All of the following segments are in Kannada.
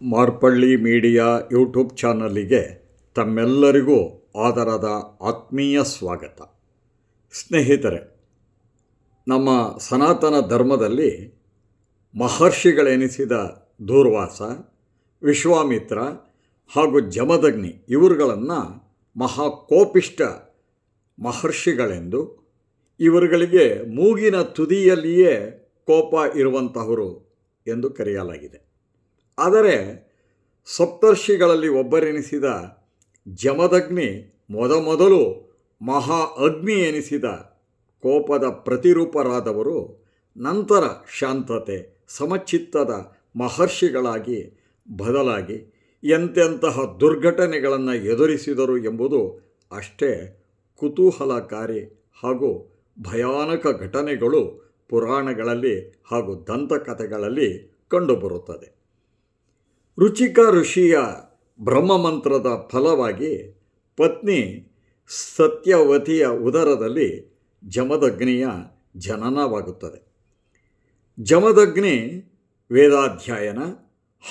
ಮಾರ್ಪಳ್ಳಿ ಮೀಡಿಯಾ ಯೂಟ್ಯೂಬ್ ಚಾನಲಿಗೆ ತಮ್ಮೆಲ್ಲರಿಗೂ ಆದರದ ಆತ್ಮೀಯ ಸ್ವಾಗತ. ಸ್ನೇಹಿತರೆ, ನಮ್ಮ ಸನಾತನ ಧರ್ಮದಲ್ಲಿ ಮಹರ್ಷಿಗಳೆನಿಸಿದ ದೂರ್ವಾಸ, ವಿಶ್ವಾಮಿತ್ರ ಹಾಗೂ ಜಮದಗ್ನಿ ಇವರುಗಳನ್ನು ಮಹಾಕೋಪಿಷ್ಟ ಮಹರ್ಷಿಗಳೆಂದು ಇವರುಗಳಿಗೆ ಮೂಗಿನ ತುದಿಯಲ್ಲಿಯೇ ಕೋಪ ಇರುವಂತಹವರು ಎಂದು ಕರೆಯಲಾಗಿದೆ. ಆದರೆ ಸಪ್ತರ್ಷಿಗಳಲ್ಲಿ ಒಬ್ಬರೆನಿಸಿದ ಜಮದಗ್ನಿ ಮೊದಮೊದಲು ಮಹಾ ಅಗ್ನಿ ಎನಿಸಿದ ಕೋಪದ ಪ್ರತಿರೂಪರಾದವರು ನಂತರ ಶಾಂತತೆ, ಸಮಚಿತ್ತದ ಮಹರ್ಷಿಗಳಾಗಿ ಬದಲಾಗಿ ಎಂತೆಂತಹ ದುರ್ಘಟನೆಗಳನ್ನು ಎದುರಿಸಿದರು ಎಂಬುದು ಅಷ್ಟೇ ಕುತೂಹಲಕಾರಿ ಹಾಗೂ ಭಯಾನಕ ಘಟನೆಗಳು ಪುರಾಣಗಳಲ್ಲಿ ಹಾಗೂ ದಂತಕಥೆಗಳಲ್ಲಿ ಕಂಡುಬರುತ್ತದೆ. ರುಚಿಕ ಋಷಿಯ ಬ್ರಹ್ಮಮಂತ್ರದ ಫಲವಾಗಿ ಪತ್ನಿ ಸತ್ಯವತಿಯ ಉದರದಲ್ಲಿ ಜಮದಗ್ನಿಯ ಜನನವಾಗುತ್ತದೆ. ಜಮದಗ್ನಿ ವೇದಾಧ್ಯಯನ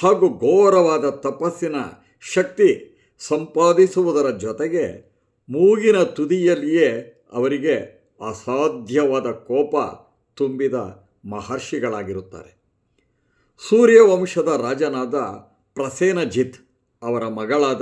ಹಾಗೂ ಘೋರವಾದ ತಪಸ್ಸಿನ ಶಕ್ತಿ ಸಂಪಾದಿಸುವುದರ ಜೊತೆಗೆ ಮೂಗಿನ ತುದಿಯಲ್ಲಿಯೇ ಅವರಿಗೆ ಅಸಾಧ್ಯವಾದ ಕೋಪ ತುಂಬಿದ ಮಹರ್ಷಿಗಳಾಗಿರುತ್ತಾರೆ. ಸೂರ್ಯವಂಶದ ರಾಜನಾದ ಪ್ರಸೇನಜಿತ್ ಅವರ ಮಗಳಾದ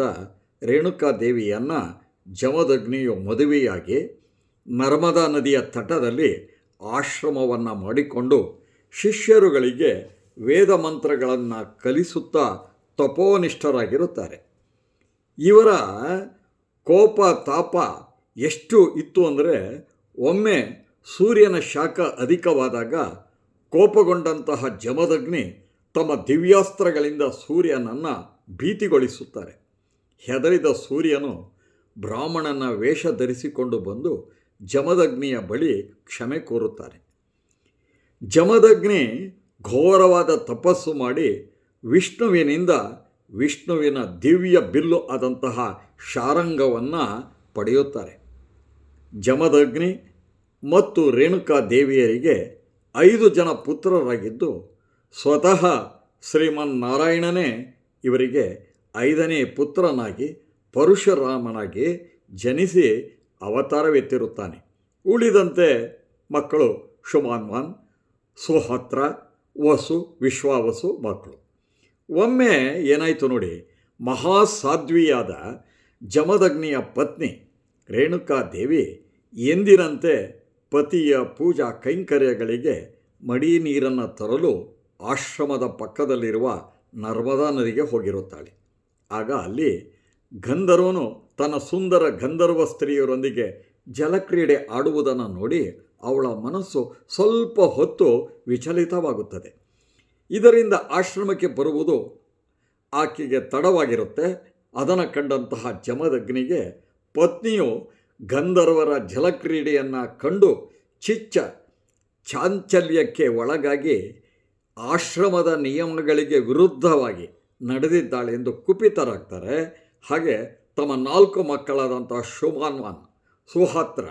ರೇಣುಕಾ ದೇವಿಯನ್ನು ಜಮದಗ್ನಿಯು ಮದುವೆಯಾಗಿ ನರ್ಮದಾ ನದಿಯ ತಟದಲ್ಲಿ ಆಶ್ರಮವನ್ನು ಮಾಡಿಕೊಂಡು ಶಿಷ್ಯರುಗಳಿಗೆ ವೇದ ಮಂತ್ರಗಳನ್ನು ಕಲಿಸುತ್ತಾ ತಪೋನಿಷ್ಠರಾಗಿರುತ್ತಾರೆ. ಇವರ ಕೋಪ ತಾಪ ಎಷ್ಟು ಇತ್ತು ಅಂದರೆ ಒಮ್ಮೆ ಸೂರ್ಯನ ಶಾಖ ಅಧಿಕವಾದಾಗ ಕೋಪಗೊಂಡಂತಹ ಜಮದಗ್ನಿ ತಮ್ಮ ದಿವ್ಯಾಸ್ತ್ರಗಳಿಂದ ಸೂರ್ಯನನ್ನು ಭೀತಿಗೊಳಿಸುತ್ತಾರೆ. ಹೆದರಿದ ಸೂರ್ಯನು ಬ್ರಾಹ್ಮಣನ ವೇಷ ಧರಿಸಿಕೊಂಡು ಬಂದು ಜಮದಗ್ನಿಯ ಬಳಿ ಕ್ಷಮೆ ಕೋರುತ್ತಾರೆ. ಜಮದಗ್ನಿ ಘೋರವಾದ ತಪಸ್ಸು ಮಾಡಿ ವಿಷ್ಣುವಿನಿಂದ ವಿಷ್ಣುವಿನ ದಿವ್ಯ ಬಿಲ್ಲು ಆದಂತಹ ಶಾರಂಗವನ್ನು ಪಡೆಯುತ್ತಾರೆ. ಜಮದಗ್ನಿ ಮತ್ತು ರೇಣುಕಾ ದೇವಿಯರಿಗೆ ಐದು ಜನ ಪುತ್ರರಾಗಿದ್ದು ಸ್ವತಃ ಶ್ರೀಮನ್ನಾರಾಯಣನೇ ಇವರಿಗೆ ಐದನೇ ಪುತ್ರನಾಗಿ ಪರಶುರಾಮನಾಗಿ ಜನಿಸಿ ಅವತಾರವೆತ್ತಿರುತ್ತಾನೆ. ಉಳಿದಂತೆ ಮಕ್ಕಳು ಶುಮಾನ್ವಾನ್ ಸುಹತ್ರ, ವಸು, ವಿಶ್ವಾವಸು ಮಕ್ಕಳು. ಒಮ್ಮೆ ಏನಾಯಿತು ನೋಡಿ, ಮಹಾಸಾಧ್ವಿಯಾದ ಜಮದಗ್ನಿಯ ಪತ್ನಿ ರೇಣುಕಾದೇವಿ ಎಂದಿನಂತೆ ಪತಿಯ ಪೂಜಾ ಕೈಂಕರ್ಯಗಳಿಗೆ ಮಡಿ ನೀರನ್ನು ತರಲು ಆಶ್ರಮದ ಪಕ್ಕದಲ್ಲಿರುವ ನರ್ಮದಾ ನದಿಗೆ ಹೋಗಿರುತ್ತಾಳೆ. ಆಗ ಅಲ್ಲಿ ಗಂಧರ್ವನು ತನ್ನ ಸುಂದರ ಗಂಧರ್ವ ಸ್ತ್ರೀಯರೊಂದಿಗೆ ಜಲಕ್ರೀಡೆ ಆಡುವುದನ್ನು ನೋಡಿ ಅವಳ ಮನಸ್ಸು ಸ್ವಲ್ಪ ಹೊತ್ತು ವಿಚಲಿತವಾಗುತ್ತದೆ. ಇದರಿಂದ ಆಶ್ರಮಕ್ಕೆ ಬರುವುದು ಆಕೆಗೆ ತಡವಾಗಿರುತ್ತೆ. ಅದನ್ನು ಕಂಡಂತಹ ಜಮದಗ್ನಿಗೆ ಪತ್ನಿಯು ಗಂಧರ್ವರ ಜಲಕ್ರೀಡೆಯನ್ನು ಕಂಡು ಚಿಚ್ಚ ಚಾಂಚಲ್ಯಕ್ಕೆ ಒಳಗಾಗಿ ಆಶ್ರಮದ ನಿಯಮಗಳಿಗೆ ವಿರುದ್ಧವಾಗಿ ನಡೆದಿದ್ದಾಳೆ ಎಂದು ಕುಪಿತರಾಗ್ತಾರೆ. ಹಾಗೆ ತಮ್ಮ ನಾಲ್ಕು ಮಕ್ಕಳಾದಂಥ ಶುಭಾನ್ವಾನ್ ಸುಹಾತ್ರ,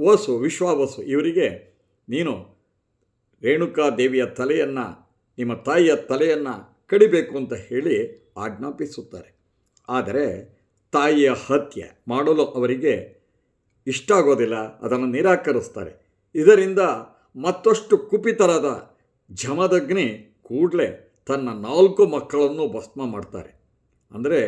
ವಸು, ವಿಶ್ವಾವಸು, ಇವರಿಗೆ ನೀನು ರೇಣುಕಾ ದೇವಿಯ ತಲೆಯನ್ನು, ನಿಮ್ಮ ತಾಯಿಯ ತಲೆಯನ್ನು ಕಡಿಬೇಕು ಅಂತ ಹೇಳಿ ಆಜ್ಞಾಪಿಸುತ್ತಾರೆ. ಆದರೆ ತಾಯಿಯ ಹತ್ಯೆ ಮಾಡಲು ಅವರಿಗೆ ಇಷ್ಟ ಆಗೋದಿಲ್ಲ ಅದನ್ನು ನಿರಾಕರಿಸ್ತಾರೆ. ಇದರಿಂದ ಮತ್ತಷ್ಟು ಕುಪಿತರಾದ ಜಮದಗ್ನಿ ಕೂಡಲೇ ತನ್ನ ನಾಲ್ಕು ಮಕ್ಕಳನ್ನು ಭಸ್ಮ ಮಾಡ್ತಾರೆ. ಅಂದರೆ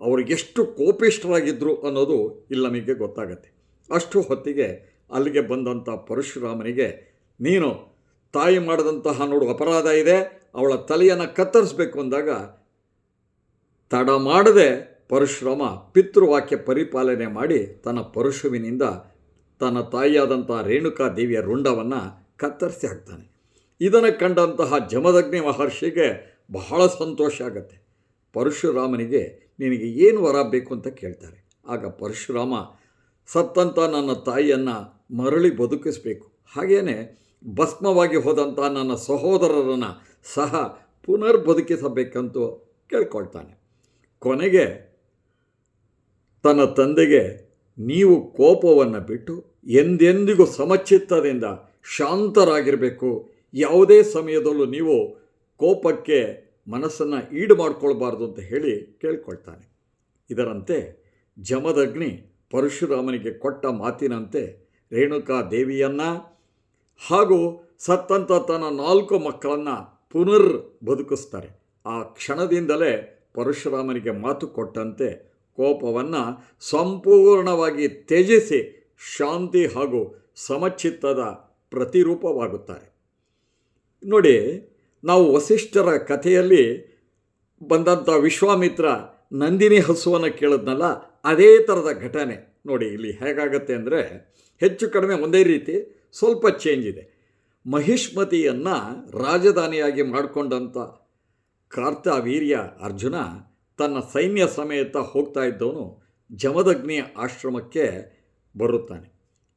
ಅವ್ರಿಗೆಷ್ಟು ಕೋಪಿಷ್ಠರಾಗಿದ್ದರು ಅನ್ನೋದು ಇಲ್ಲಿ ನಮಗೆ ಗೊತ್ತಾಗತ್ತೆ. ಅಷ್ಟು ಹೊತ್ತಿಗೆ ಅಲ್ಲಿಗೆ ಬಂದಂಥ ಪರಶುರಾಮನಿಗೆ, ನೀನು ತಾಯಿ ಮಾಡಿದಂತಹ ನೋಡು ಅಪರಾಧ ಇದೆ, ಅವಳ ತಲೆಯನ್ನು ಕತ್ತರಿಸಬೇಕು ಅಂದಾಗ ತಡ ಮಾಡದೆ ಪರಶುರಾಮ ಪಿತೃವಾಕ್ಯ ಪರಿಪಾಲನೆ ಮಾಡಿ ತನ್ನ ಪರಶುವಿನಿಂದ ತನ್ನ ತಾಯಿಯಾದಂಥ ರೇಣುಕಾ ದೇವಿಯ ರುಂಡವನ್ನು ಕತ್ತರಿಸಿ ಹಾಕ್ತಾನೆ. ಇದನ್ನು ಕಂಡಂತಹ ಜಮದಗ್ನಿ ಮಹರ್ಷಿಗೆ ಬಹಳ ಸಂತೋಷ ಆಗತ್ತೆ. ಪರಶುರಾಮನಿಗೆ ನಿನಗೆ ಏನು ವರ ಬೇಕು ಅಂತ ಕೇಳ್ತಾರೆ. ಆಗ ಪರಶುರಾಮ, ಸತ್ತಂತ ನನ್ನ ತಾಯಿಯನ್ನು ಮರಳಿ ಬದುಕಿಸಬೇಕು. ಹಾಗೆಯೇ ಭಸ್ಮವಾಗಿ ಹೋದಂಥ ನನ್ನ ಸಹೋದರರನ್ನು ಸಹ ಪುನರ್ ಬದುಕಿಸಬೇಕಂತ ಕೇಳ್ಕೊಳ್ತಾನೆ. ಕೊನೆಗೆ ತನ್ನ ತಂದೆಗೆ ನೀವು ಕೋಪವನ್ನು ಬಿಟ್ಟು ಎಂದೆಂದಿಗೂ ಸಮಚಿತ್ತದಿಂದ ಶಾಂತರಾಗಿರಬೇಕು. ಯಾವುದೇ ಸಮಯದಲ್ಲೂ ನೀವು ಕೋಪಕ್ಕೆ ಮನಸ್ಸನ್ನು ಈಡು ಮಾಡಿಕೊಳ್ಬಾರ್ದು ಅಂತ ಹೇಳಿ ಕೇಳ್ಕೊಳ್ತಾನೆ. ಇದರಂತೆ ಜಮದಗ್ನಿ ಪರಶುರಾಮನಿಗೆ ಕೊಟ್ಟ ಮಾತಿನಂತೆ ರೇಣುಕಾ ದೇವಿಯನ್ನು ಹಾಗೂ ಸತ್ತಂತ ತನ್ನ ನಾಲ್ಕು ಮಕ್ಕಳನ್ನು ಪುನರ್ ಬದುಕಿಸ್ತಾರೆ. ಆ ಕ್ಷಣದಿಂದಲೇ ಪರಶುರಾಮನಿಗೆ ಮಾತು ಕೊಟ್ಟಂತೆ ಕೋಪವನ್ನು ಸಂಪೂರ್ಣವಾಗಿ ತ್ಯಜಿಸಿ ಶಾಂತಿ ಹಾಗೂ ಸಮಚಿತ್ತದ ಪ್ರತಿರೂಪವಾಗುತ್ತಾರೆ. ನೋಡಿ, ನಾವು ವಸಿಷ್ಠರ ಕಥೆಯಲ್ಲಿ ಬಂದಂಥ ವಿಶ್ವಾಮಿತ್ರ ನಂದಿನಿ ಹಸುವನ್ನು ಕೇಳಿದ್ನಲ್ಲ, ಅದೇ ಥರದ ಘಟನೆ. ನೋಡಿ, ಇಲ್ಲಿ ಹೇಗಾಗತ್ತೆ ಅಂದರೆ, ಹೆಚ್ಚು ಕಡಿಮೆ ಒಂದೇ ರೀತಿ, ಸ್ವಲ್ಪ ಚೇಂಜ್ ಇದೆ. ಮಹಿಷ್ಮತಿಯನ್ನು ರಾಜಧಾನಿಯಾಗಿ ಮಾಡಿಕೊಂಡಂಥ ಕಾರ್ತವೀರ್ಯ ಅರ್ಜುನ ತನ್ನ ಸೈನ್ಯ ಸಮೇತ ಹೋಗ್ತಾ ಇದ್ದವನು ಜಮದಗ್ನಿಯ ಆಶ್ರಮಕ್ಕೆ ಬರುತ್ತಾನೆ.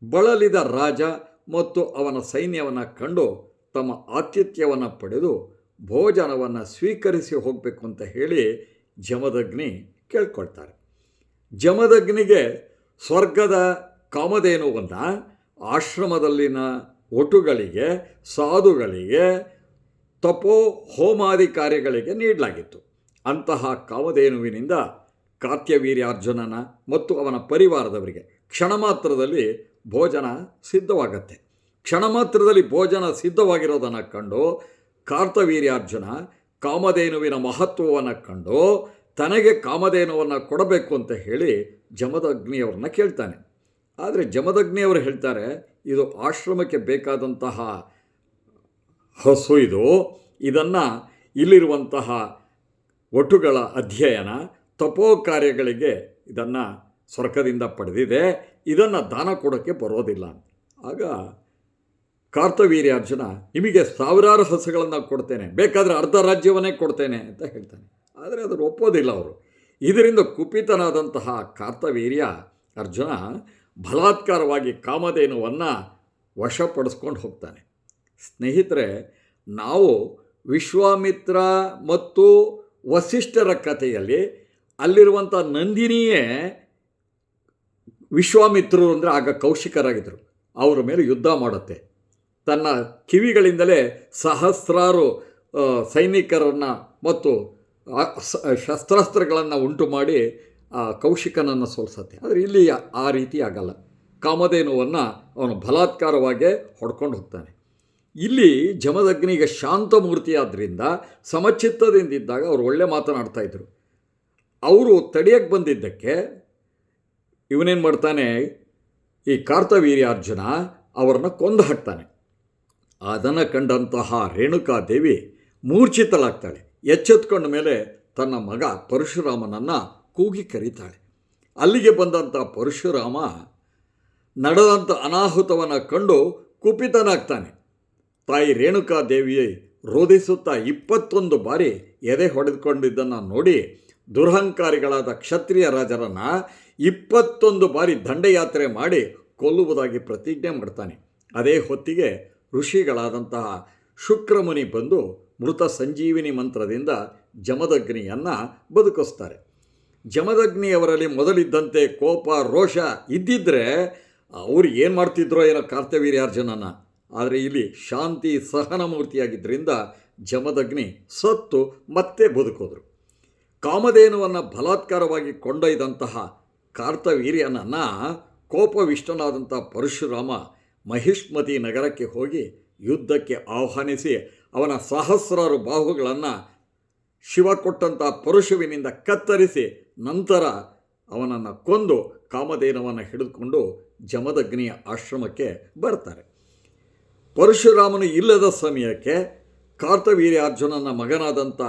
ಬಳಲಿದ ರಾಜ ಮತ್ತು ಅವನ ಸೈನ್ಯವನ್ನು ಕಂಡು ತಮ್ಮ ಆತಿಥ್ಯವನ್ನು ಪಡೆದು ಭೋಜನವನ್ನು ಸ್ವೀಕರಿಸಿ ಹೋಗಬೇಕು ಅಂತ ಹೇಳಿ ಜಮದಗ್ನಿ ಕೇಳ್ಕೊಳ್ತಾರೆ. ಜಮದಗ್ನಿಗೆ ಸ್ವರ್ಗದ ಕಾಮಧೇನುವನ್ನು ಆಶ್ರಮದಲ್ಲಿನ ಒಟುಗಳಿಗೆ, ಸಾಧುಗಳಿಗೆ ತಪೋ ಹೋಮಾದಿ ಕಾರ್ಯಗಳಿಗೆ ನೀಡಲಾಗಿತ್ತು. ಅಂತಹ ಕಾಮಧೇನುವಿನಿಂದ ಕಾರ್ತ್ಯವೀರ್ಯಾರ್ಜುನನ ಮತ್ತು ಅವನ ಪರಿವಾರದವರಿಗೆ ಕ್ಷಣ ಮಾತ್ರದಲ್ಲಿ ಭೋಜನ ಸಿದ್ಧವಾಗತ್ತೆ. ಕ್ಷಣ ಮಾತ್ರದಲ್ಲಿ ಭೋಜನ ಸಿದ್ಧವಾಗಿರೋದನ್ನು ಕಂಡು ಕಾರ್ತವೀರ್ಯಾರ್ಜುನ ಕಾಮಧೇನುವಿನ ಮಹತ್ವವನ್ನು ಕಂಡು ತನಗೆ ಕಾಮಧೇನುವನ್ನು ಕೊಡಬೇಕು ಅಂತ ಹೇಳಿ ಜಮದಗ್ನಿಯವ್ರನ್ನ ಕೇಳ್ತಾನೆ. ಆದರೆ ಜಮದಗ್ನಿಯವರು ಹೇಳ್ತಾರೆ, ಇದು ಆಶ್ರಮಕ್ಕೆ ಬೇಕಾದಂತಹ ಹಸು ಇದು. ಇದನ್ನು ಇಲ್ಲಿರುವಂತಹ ಒಟುಗಳ ಅಧ್ಯಯನ, ತಪೋ ಕಾರ್ಯಗಳಿಗೆ ಇದನ್ನು ಸ್ವರ್ಗದಿಂದ ಪಡೆದಿದೆ. ಇದನ್ನು ದಾನ ಕೊಡೋಕ್ಕೆ ಬರೋದಿಲ್ಲ. ಆಗ ಕಾರ್ತವೀರ್ಯಾರ್ಜುನ, ನಿಮಗೆ ಸಾವಿರಾರು ಸಸ್ಯಗಳನ್ನು ಕೊಡ್ತೇನೆ. ಬೇಕಾದರೆ ಅರ್ಧ ರಾಜ್ಯವನ್ನೇ ಕೊಡ್ತೇನೆ ಅಂತ ಹೇಳ್ತಾನೆ. ಆದರೆ ಅದನ್ನು ಒಪ್ಪೋದಿಲ್ಲ ಅವರು. ಇದರಿಂದ ಕುಪಿತನಾದಂತಹ ಕಾರ್ತವೀರ್ಯ ಅರ್ಜುನ ಬಲಾತ್ಕಾರವಾಗಿ ಕಾಮಧೇನುವನ್ನು ವಶಪಡಿಸ್ಕೊಂಡು ಹೋಗ್ತಾನೆ. ಸ್ನೇಹಿತರೆ, ನಾವು ವಿಶ್ವಾಮಿತ್ರ ಮತ್ತು ವಸಿಷ್ಠರ ಕಥೆಯಲ್ಲಿ ಅಲ್ಲಿರುವಂಥ ನಂದಿನಿಯೇ ವಿಶ್ವಾಮಿತ್ರರು ಅಂದರೆ ಆಗ ಕೌಶಿಕರಾಗಿದ್ದರು ಅವರ ಮೇಲೆ ಯುದ್ಧ ಮಾಡುತ್ತೆ. ತನ್ನ ಕಿವಿಗಳಿಂದಲೇ ಸಹಸ್ರಾರು ಸೈನಿಕರನ್ನು ಮತ್ತು ಶಸ್ತ್ರಾಸ್ತ್ರಗಳನ್ನು ಉಂಟು ಮಾಡಿ ಆ ಕೌಶಿಕನನ್ನು ಸೋಲಿಸತ್ತೆ. ಆದರೆ ಇಲ್ಲಿ ಆ ರೀತಿ ಆಗಲ್ಲ. ಕಾಮಧೇನುವನ್ನು ಅವನು ಬಲಾತ್ಕಾರವಾಗೇ ಹೊಡ್ಕೊಂಡು ಹೋಗ್ತಾನೆ. ಇಲ್ಲಿ ಜಮದಗ್ನಿಗೆ ಶಾಂತ ಮೂರ್ತಿಯಾದ್ದರಿಂದ ಸಮಚಿತ್ತದಿಂದಿದ್ದಾಗ ಅವರು ಒಳ್ಳೆ ಮಾತನಾಡ್ತಾ ಇದ್ದರು ಅವರು ತಡೆಯಕ್ಕೆ ಬಂದಿದ್ದಕ್ಕೆ ಇವನೇನು ಮಾಡ್ತಾನೆ, ಈ ಕಾರ್ತವೀರ್ಯಾರ್ಜುನ ಅವರನ್ನು ಕೊಂದು ಹಾಕ್ತಾನೆ. ಅದನ್ನು ಕಂಡಂತಹ ರೇಣುಕಾದೇವಿ ಮೂರ್ಛಿತಳಾಗ್ತಾಳೆ. ಎಚ್ಚೆತ್ಕೊಂಡ ಮೇಲೆ ತನ್ನ ಮಗ ಪರಶುರಾಮನನ್ನು ಕೂಗಿ ಕರೀತಾಳೆ. ಅಲ್ಲಿಗೆ ಬಂದಂಥ ಪರಶುರಾಮ ನಡೆದಂಥ ಅನಾಹುತವನ್ನು ಕಂಡು ಕುಪಿತನಾಗ್ತಾನೆ. ತಾಯಿ ರೇಣುಕಾದೇವಿಯೇ ರೋಧಿಸುತ್ತಾ ಇಪ್ಪತ್ತೊಂದು ಬಾರಿ ಎದೆ ಹೊಡೆದುಕೊಂಡಿದ್ದನ್ನು ನೋಡಿ ದುರಹಂಕಾರಿಗಳಾದ ಕ್ಷತ್ರಿಯ ರಾಜರನ್ನು ಇಪ್ಪತ್ತೊಂದು ಬಾರಿ ದಂಡಯಾತ್ರೆ ಮಾಡಿ ಕೊಲ್ಲುವುದಾಗಿ ಪ್ರತಿಜ್ಞೆ ಮಾಡ್ತಾನೆ. ಅದೇ ಹೊತ್ತಿಗೆ ಋಷಿಗಳಾದಂತಹ ಶುಕ್ರಮುನಿ ಬಂದು ಮೃತ ಸಂಜೀವಿನಿ ಮಂತ್ರದಿಂದ ಜಮದಗ್ನಿಯನ್ನು ಬದುಕಿಸ್ತಾರೆ. ಜಮದಗ್ನಿಯವರಲ್ಲಿ ಮೊದಲಿದ್ದಂತೆ ಕೋಪ, ರೋಷ ಇದ್ದಿದ್ದರೆ ಅವ್ರು ಏನು ಮಾಡ್ತಿದ್ರೋ ಏನೋ ಕಾರ್ತವೀರ್ಯಾರ್ಜುನನ ಆದರೆ ಇಲ್ಲಿ ಶಾಂತಿ ಸಹನ ಮೂರ್ತಿಯಾಗಿದ್ದರಿಂದ ಜಮದಗ್ನಿ ಸತ್ತು ಮತ್ತೆ ಬದುಕೋದ್ರು. ಕಾಮಧೇನುವನ್ನು ಬಲಾತ್ಕಾರವಾಗಿ ಕೊಂಡೊಯ್ದಂತಹ ಕಾರ್ತವೀರ್ಯನನ್ನು ಕೋಪವಿಷ್ಟನಾದಂಥ ಪರಶುರಾಮ ಮಹಿಷ್ಮತಿ ನಗರಕ್ಕೆ ಹೋಗಿ ಯುದ್ಧಕ್ಕೆ ಆಹ್ವಾನಿಸಿ ಅವನ ಸಹಸ್ರಾರು ಬಾಹುಗಳನ್ನು ಶಿವ ಕೊಟ್ಟಂಥ ಪರಶುವಿನಿಂದ ಕತ್ತರಿಸಿ ನಂತರ ಅವನನ್ನು ಕೊಂದು ಕಾಮಧೇನವನ್ನು ಹಿಡಿದುಕೊಂಡು ಜಮದಗ್ನಿಯ ಆಶ್ರಮಕ್ಕೆ ಬರ್ತಾರೆ. ಪರಶುರಾಮನು ಇಲ್ಲದ ಸಮಯಕ್ಕೆ ಕಾರ್ತವೀರ್ಯಾರ್ಜುನನ ಮಗನಾದಂಥ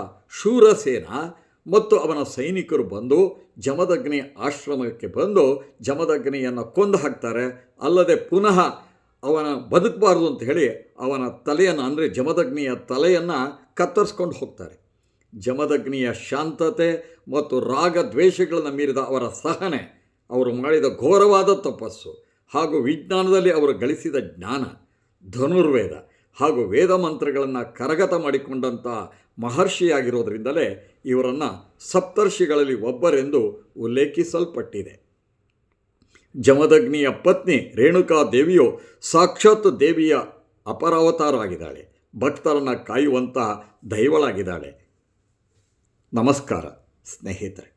ಶೂರಸೇನ ಮತ್ತು ಅವನ ಸೈನಿಕರು ಬಂದು ಜಮದಗ್ನಿ ಆಶ್ರಮಕ್ಕೆ ಬಂದು ಜಮದಗ್ನಿಯನ್ನು ಕೊಂದು ಹಾಕ್ತಾರೆ. ಅಲ್ಲದೆ ಪುನಃ ಅವನ ಬದುಕಬಾರ್ದು ಅಂತ ಹೇಳಿ ಅವನ ತಲೆಯನ್ನು, ಅಂದರೆ ಜಮದಗ್ನಿಯ ತಲೆಯನ್ನು ಕತ್ತರಿಸ್ಕೊಂಡು ಹೋಗ್ತಾರೆ. ಜಮದಗ್ನಿಯ ಶಾಂತತೆ ಮತ್ತು ರಾಗ ದ್ವೇಷಗಳನ್ನು ಮೀರಿದ ಅವರ ಸಹನೆ, ಅವರು ಮಾಡಿದ ಘೋರವಾದ ತಪಸ್ಸು ಹಾಗೂ ವಿಜ್ಞಾನದಲ್ಲಿ ಅವರು ಗಳಿಸಿದ ಜ್ಞಾನ, ಧನುರ್ವೇದ ಹಾಗೂ ವೇದ ಮಂತ್ರಗಳನ್ನು ಕರಗತ ಮಾಡಿಕೊಂಡಂಥ ಮಹರ್ಷಿಯಾಗಿರೋದರಿಂದಲೇ ಇವರನ್ನು ಸಪ್ತರ್ಷಿಗಳಲ್ಲಿ ಒಬ್ಬರೆಂದು ಉಲ್ಲೇಖಿಸಲ್ಪಟ್ಟಿದೆ. ಜಮದಗ್ನಿಯ ಪತ್ನಿ ರೇಣುಕಾ ದೇವಿಯು ಸಾಕ್ಷಾತ್ ದೇವಿಯ ಅಪರಾವತಾರ ಆಗಿದ್ದಾಳೆ ಭಕ್ತರನ್ನು ಕಾಯುವಂತಹ ದೈವಳಾಗಿದ್ದಾಳೆ. ನಮಸ್ಕಾರ ಸ್ನೇಹಿತರೆ.